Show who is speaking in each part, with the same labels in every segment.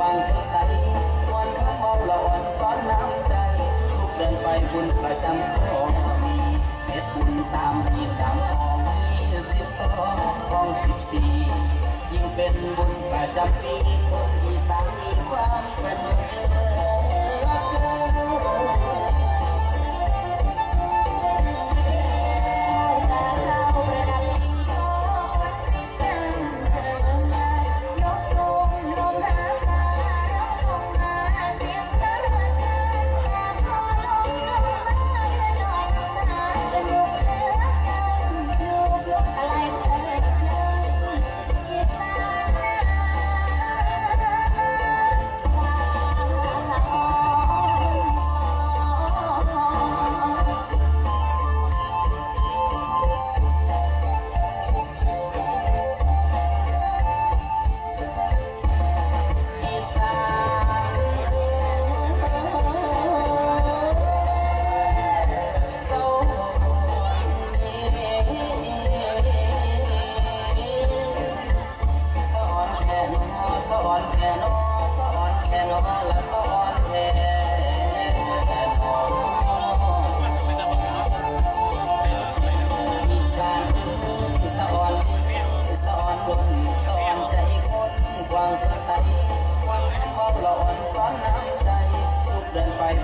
Speaker 1: วางสดใสวันข้างเบาละอ่อนซ้อนน้ำใจทุกเดินไปบุญประจำของมีเม็ดบุญตามมีตามของมีสิบสองของสิบสี่ยิ่งเป็นบุญประจำปี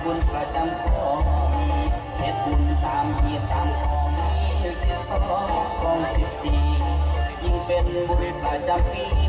Speaker 1: บุญประจำของมีเฮ็ดบุญตามเหตุตามของมีสิบสองของสิบสี่ยิ่งเป็นบุญประจำปี